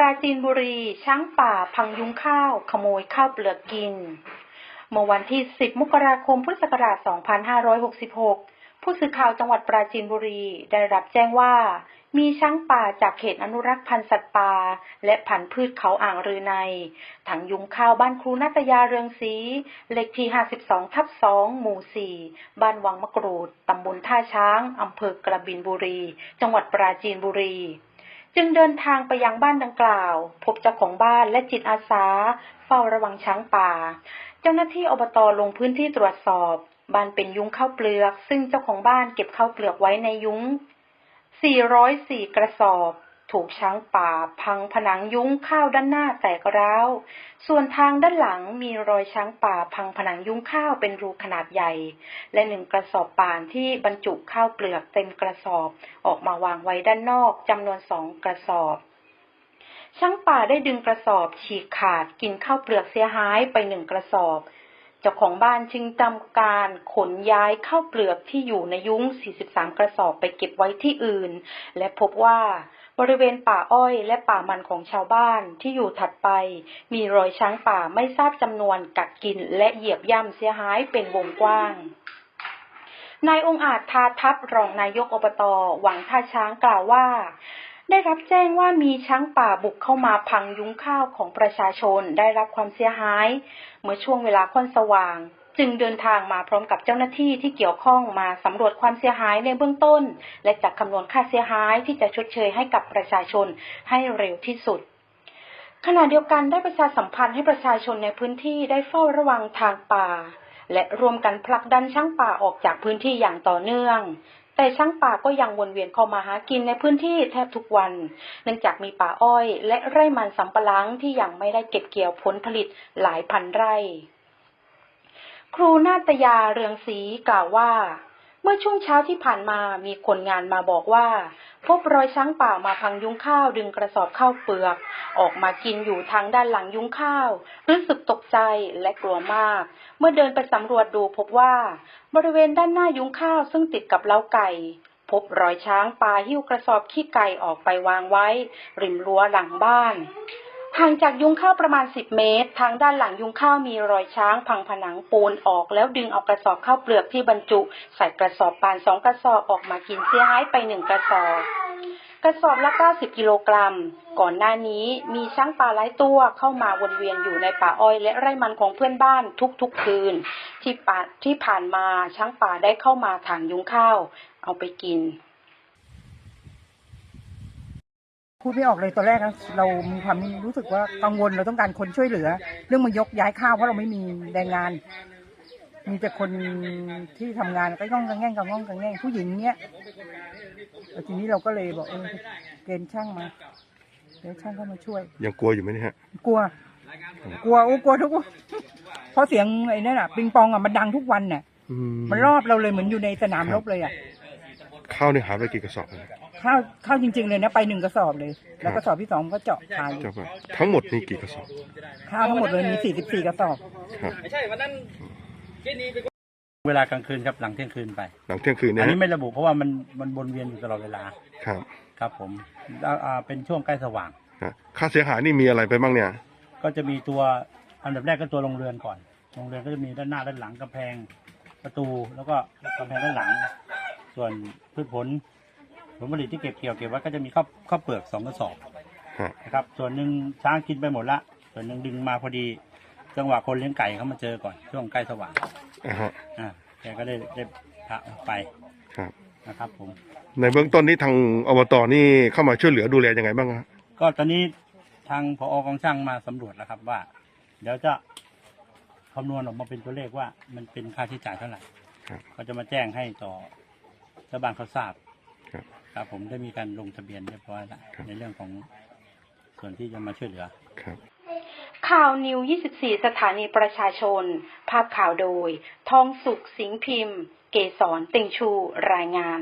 ราจีนบุรี ช้างป่า พังยุ้งข้าว ขโมยข้าวเปลือกกิน เมื่อวันที่ 10 มกราคม พุทธศักราช 2566 ผู้สื่อข่าวจังหวัดปราจีนบุรีได้รับแจ้งว่า มีช้างป่าจากเขตอนุรักษ์พันธุ์สัตว์ป่าและพันธุ์พืชเขาอ่างรือใน ถังยุ้งข้าวบ้านครูนัตยาเรืองศรีเลขที่ 52 ทับ 2 หมู่ 4 บ้านวังมะกรูด ตำบลท่าช้าง อำเภอกระบินบุรี จังหวัดปราจีนบุรี จึงเดินทางไปยังบ้านดังกล่าว พบเจ้าของบ้านและจิตอาสา เฝ้าระวังช้างป่า เจ้าหน้าที่อบตลงพื้นที่ตรวจสอบ บ้านเป็นยุ้งข้าวเปลือก ซึ่งเจ้าของบ้านเก็บข้าวเปลือกไว้ในยุ้ง 404 กระสอบ ถูกช้างป่า พังผนังยุ้งข้าวด้านหน้าแตกร้าว ส่วนทางด้านหลังมีรอยช้างป่า พังผนังยุ้งข้าวเป็นรูขนาดใหญ่ และหนึ่งกระสอบป่านที่บรรจุข้าวเปลือกเต็มกระสอบออกมาวางไว้ด้านนอกจำนวนสองกระสอบช้างป่าได้ดึงกระสอบฉีกขาดกินข้าวเปลือกเสียหายไปหนึ่งกระสอบ เจ้าของบ้านจึงทำการขนย้ายข้าวเปลือกที่อยู่ในยุ้ง 43 กระสอบไปเก็บไว้ที่อื่น และพบว่า บริเวณป่าอ้อยและป่ามันของชาวบ้านที่อยู่ถัดไป มีรอยช้างป่าไม่ทราบจำนวนกัดกินและเหยียบย่ำเสียหายเป็นวงกว้างนายองอาจทาทัพรองนายกอบตหวังท่าช้างกล่าวว่า ได้รับแจ้งว่ามีช้างป่าบุกเข้ามาพังยุ้งข้าวของประชาชนได้รับความเสียหาย เมื่อช่วงเวลาค่อนสว่าง จึงเดินทางมาพร้อมกับเจ้าหน้าที่ที่เกี่ยวข้องมาสำรวจความเสียหายในเบื้องต้น และจัดคำนวณค่าเสียหายที่จะชดเชยให้กับประชาชนให้เร็วที่สุดขณะเดียวกันได้ประชาสัมพันธ์ให้ประชาชนในพื้นที่ได้เฝ้าระวังทางป่า และรวมกันผลักดันช้างป่าออกจากพื้นที่อย่างต่อเนื่อง แต่ช้างป่าก็ยังวนเวียนเข้ามาหากินในพื้นที่แทบทุกวัน เนื่องจากมีป่าอ้อย และไร่มันสำปะหลังที่ยังไม่ได้เก็บเกี่ยวผลผลิตหลายพันไร่ ครูนาตยาเรืองศรีกล่าวว่า เมื่อช่วงเช้าที่ผ่านมามีคนงานมาบอกว่า พบรอยช้างป่ามาพังยุ้งข้าวดึงกระสอบข้าวเปลือก ออกมากินอยู่ทางด้านหลังยุ้งข้าว รู้สึกตกใจและกลัวมาก เมื่อเดินไปสำรวจดูพบว่า บริเวณด้านหน้ายุ้งข้าวซึ่งติดกับเล้าไก่พบรอยช้างป่าหิ้วกระสอบขี้ไก่ออกไปวางไว้ ริมรั้วหลังบ้าน ห่างจากยุงข้าวประมาณ 10 เมตร ทางด้านหลังยุงข้าวมีรอยช้าง พังผนังปูนออก แล้วดึงเอากระสอบข้าวเปลือกที่บรรจุ ใส่กระสอบปานสองกระสอบออกมากินเสียหายไปหนึ่งกระสอบกระสอบละ90 กิโลกรัม ก่อนหน้านี้มีช้างป่าหลายตัวเข้ามาวนเวียนอยู่ในป่าอ้อยและไร่มันของเพื่อนบ้านทุกๆคืน ที่ป่าที่ผ่านมาช้างป่าได้เข้ามาถางยุงข้าว เอาไปกิน พูดไม่ออกเลยตอนแรกนะเรามีความรู้สึกว่ากังวลเราต้องการคนช่วยเหลือ เรื่องมายกย้ายข้าวเพราะเราไม่มีแรงงาน มีแต่คนที่ทำงานก็ย่องกังแง่งกังง่องกังแง่งผู้หญิงเนี้ยแล้วทีนี้เราก็เลยบอกเออเกณฑ์ช่างมาเดี๋ยวช่างเข้ามาช่วยยังกลัวอยู่ไหมเนี่ยฮะกลัว กลัวโอ้กลัวทุกวันเพราะเสียงไอ้นั่นอะปิงปองอะมันดังทุกวันน่ะอืมันรอบเราเลยเหมือนอยู่ในสนามรบเลยอะข้าวเนี่ยหาไปกี่กระสอบเลย ข้าวข้าวจริง ๆ เลยนะไปหนึ่งกระสอบเลย แล้วกระสอบที่สองก็เจาะขายเจ้าป่ะทั้งหมดนี่กี่กระสอบข้าวทั้งหมดเลยมีสี่สิบสี่กระสอบ ครับเวลากลางคืนครับหลังเที่ยงคืนไป หลังเที่ยงคืนอัเนี่ยนนี้ฮะไม่ระบุเพราะว่ามันมันวนเวียนอยู่ตลอดเวลาครับครับผมแล้วอ่าเป็นช่วงใกล้สว่าง ฮะค่าเสียหายนี่มีอะไรไปบ้างเนี่ย ก็จะมีตัวอันดับแรกก็ตัวโรงเรือนก่อนโรงเรือนก็จะมีด้านหน้าด้านหลังกำแพงประตูแล้วก็กำแพงด้านหลัง ส่วนพืชผล ผลผลิตที่เก็บเกี่ยวเก็บไว้ก็จะมีข้าวข้าวเปลือกสองกระสอบฮะนะครับ ส่วนหนึ่งช้างกินไปหมดละ ส่วนหนึ่งดึงมาพอดี จังหวะคนเลี้ยงไก่เขามาเจอก่อนช่วงใกล้สว่างอ่าฮะอ่าแกก็ได้ได้พระไปครับ นะครับผม ในเบื้องต้นนี้ทางอบตนี่เข้ามาช่วยเหลือดูแลยังไงบ้างฮะก็ตอนนี้ทางพออกองช่างมาสำรวจแล้วครับว่า เดี๋ยวจะคำนวณออกมาเป็นตัวเลขว่า มันเป็นค่าใช้จ่ายเท่าไหร่ครับ ก็จะมาแจ้งให้ต่อชาวบ้านเขาทราบ ครับ ครับผมได้มีการลงทะเบียนเรียบร้อยแล้วครับในเรื่องของส่วนที่จะมาช่วยเหลือครับ ข่าวนิว 24 สถานีประชาชน ภาพข่าวโดย ทองสุขสิงห์พิมพ์ เกษรเต็งชูรายงาน